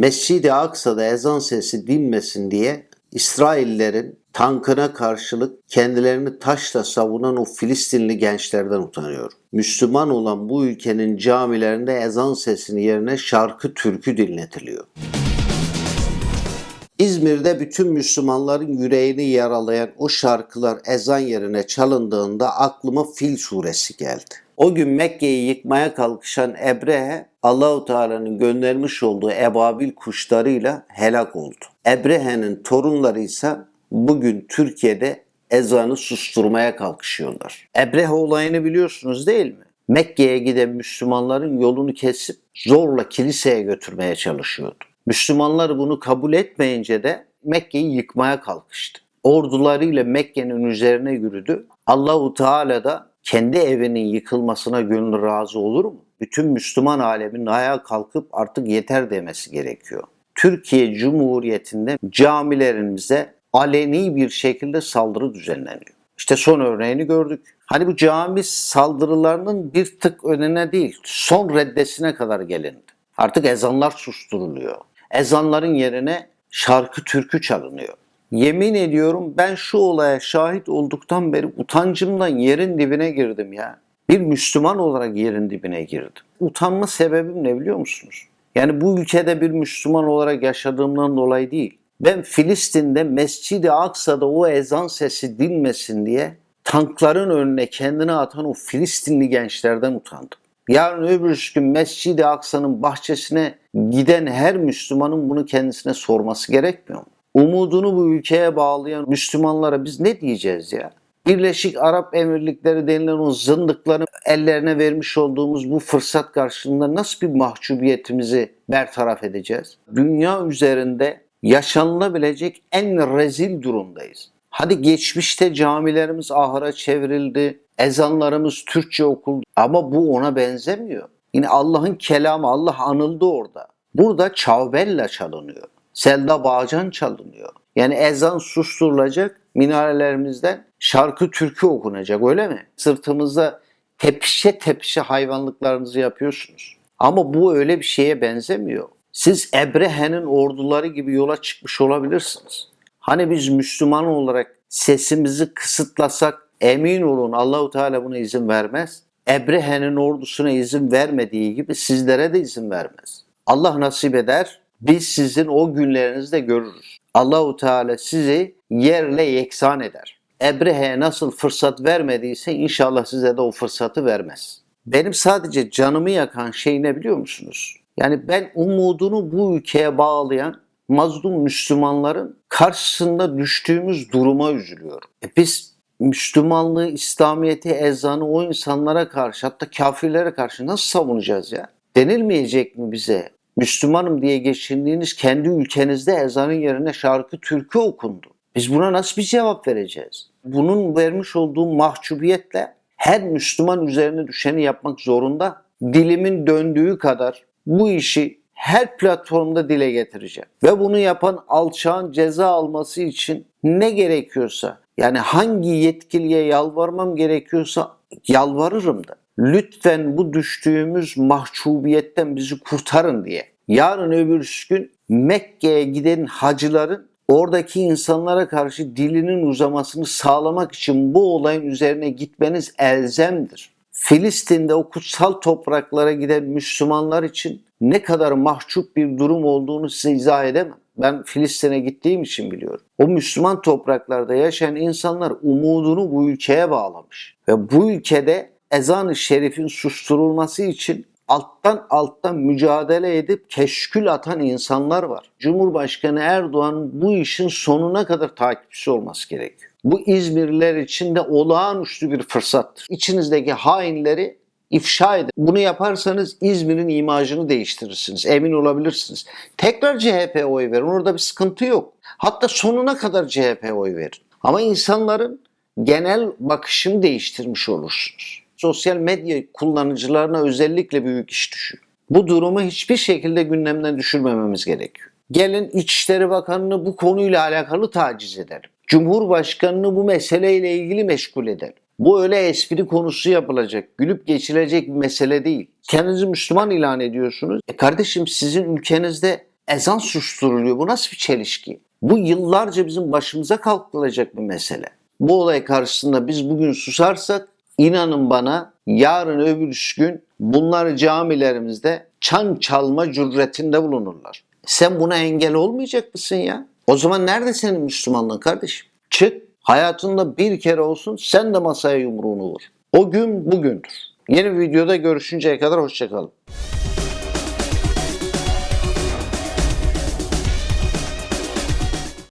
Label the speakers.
Speaker 1: Mescid-i Aksa'da ezan sesi dinmesin diye İsraillerin tankına karşılık kendilerini taşla savunan o Filistinli gençlerden utanıyorum. Müslüman olan bu ülkenin camilerinde ezan sesini yerine şarkı türkü dinletiliyor. İzmir'de bütün Müslümanların yüreğini yaralayan o şarkılar ezan yerine çalındığında aklıma Fil suresi geldi. O gün Mekke'yi yıkmaya kalkışan Ebrehe Allahu Teala'nın göndermiş olduğu ebabil kuşlarıyla helak oldu. Ebrehe'nin torunları ise bugün Türkiye'de ezanı susturmaya kalkışıyorlar. Ebrehe olayını biliyorsunuz değil mi? Mekke'ye giden Müslümanların yolunu kesip zorla kiliseye götürmeye çalışıyordu. Müslümanlar bunu kabul etmeyince de Mekke'yi yıkmaya kalkıştı. Ordularıyla Mekke'nin üzerine yürüdü. Allahu Teala da kendi evinin yıkılmasına gönül razı olur mu? Bütün Müslüman aleminin ayağa kalkıp artık yeter demesi gerekiyor. Türkiye Cumhuriyeti'nde camilerimize aleni bir şekilde saldırı düzenleniyor. İşte son örneğini gördük. Hani bu cami saldırılarının bir tık önüne değil, son reddesine kadar gelindi. Artık ezanlar susturuluyor. Ezanların yerine şarkı türkü çalınıyor. Yemin ediyorum ben şu olaya şahit olduktan beri utancımdan yerin dibine girdim ya. Bir Müslüman olarak yerin dibine girdim. Utanma sebebim ne biliyor musunuz? Yani bu ülkede bir Müslüman olarak yaşadığımdan dolayı değil. Ben Filistin'de Mescid-i Aksa'da o ezan sesi dinmesin diye tankların önüne kendini atan o Filistinli gençlerden utandım. Yarın öbür gün Mescid-i Aksa'nın bahçesine giden her Müslümanın bunu kendisine sorması gerekmiyor mu? Umudunu bu ülkeye bağlayan Müslümanlara biz ne diyeceğiz ya? Birleşik Arap Emirlikleri denilen o zındıkların ellerine vermiş olduğumuz bu fırsat karşılığında nasıl bir mahcubiyetimizi bertaraf edeceğiz? Dünya üzerinde yaşanılabilecek en rezil durumdayız. Hadi geçmişte camilerimiz ahıra çevrildi, ezanlarımız Türkçe okuldu ama bu ona benzemiyor. Yine Allah'ın kelamı, Allah anıldı orada. Burada çavbella çalınıyor. Selda Bağcan çalınıyor. Yani ezan susturulacak, minarelerimizden şarkı türkü okunacak öyle mi? Sırtımızda tepişe tepişe hayvanlıklarınızı yapıyorsunuz. Ama bu öyle bir şeye benzemiyor. Siz Ebrehe'nin orduları gibi yola çıkmış olabilirsiniz. Hani biz Müslüman olarak sesimizi kısıtlasak emin olun Allahu Teala buna izin vermez. Ebrehe'nin ordusuna izin vermediği gibi sizlere de izin vermez. Allah nasip eder biz sizin o günlerinizde görürüz. Allahu Teala sizi yerle yeksan eder. Ebrehe'ye nasıl fırsat vermediyse inşallah size de o fırsatı vermez. Benim sadece canımı yakan şey ne biliyor musunuz? Yani ben umudunu bu ülkeye bağlayan mazlum Müslümanların karşısında düştüğümüz duruma üzülüyorum. E biz Müslümanlığı, İslamiyet'i, ezanı o insanlara karşı hatta kafirlere karşı nasıl savunacağız ya? Denilmeyecek mi bize? Müslümanım diye geçindiğiniz kendi ülkenizde ezanın yerine şarkı türkü okundu. Biz buna nasıl bir cevap vereceğiz? Bunun vermiş olduğu mahcubiyetle her Müslüman üzerine düşeni yapmak zorunda. Dilimin döndüğü kadar bu işi her platformda dile getireceğim. Ve bunu yapan alçağın ceza alması için ne gerekiyorsa yani hangi yetkiliye yalvarmam gerekiyorsa yalvarırım da. Lütfen bu düştüğümüz mahcubiyetten bizi kurtarın diye. Yarın öbür gün Mekke'ye giden hacıların oradaki insanlara karşı dilinin uzamasını sağlamak için bu olayın üzerine gitmeniz elzemdir. Filistin'de o kutsal topraklara giden Müslümanlar için ne kadar mahcup bir durum olduğunu size izah edemem. Ben Filistin'e gittiğim için biliyorum. O Müslüman topraklarda yaşayan insanlar umudunu bu ülkeye bağlamış. Ve bu ülkede ezan-ı şerifin susturulması için alttan alttan mücadele edip keşkül atan insanlar var. Cumhurbaşkanı Erdoğan bu işin sonuna kadar takipçisi olması gerekiyor. Bu İzmirliler için de olağanüstü bir fırsattır. İçinizdeki hainleri ifşa edin. Bunu yaparsanız İzmir'in imajını değiştirirsiniz. Emin olabilirsiniz. Tekrar CHP oy verin. Orada bir sıkıntı yok. Hatta sonuna kadar CHP oy verin. Ama insanların genel bakışını değiştirmiş olursunuz. Sosyal medya kullanıcılarına özellikle büyük iş düşüyor. Bu durumu hiçbir şekilde gündemden düşürmememiz gerekiyor. Gelin İçişleri Bakanı'nı bu konuyla alakalı taciz edelim. Cumhurbaşkanını bu meseleyle ilgili meşgul edelim. Bu öyle espri konusu yapılacak, gülüp geçilecek bir mesele değil. Kendinizi Müslüman ilan ediyorsunuz. E kardeşim sizin ülkenizde ezan susturuluyor. Bu nasıl bir çelişki? Bu yıllarca bizim başımıza kalkılacak bir mesele. Bu olay karşısında biz bugün susarsak inanın bana yarın öbür gün bunlar camilerimizde çan çalma cüretinde bulunurlar. Sen buna engel olmayacak mısın ya? O zaman nerede senin Müslümanlığın kardeşim? Çık hayatında bir kere olsun sen de masaya yumruğunu vur. O gün bugündür. Yeni bir videoda görüşünceye kadar hoşçakalın.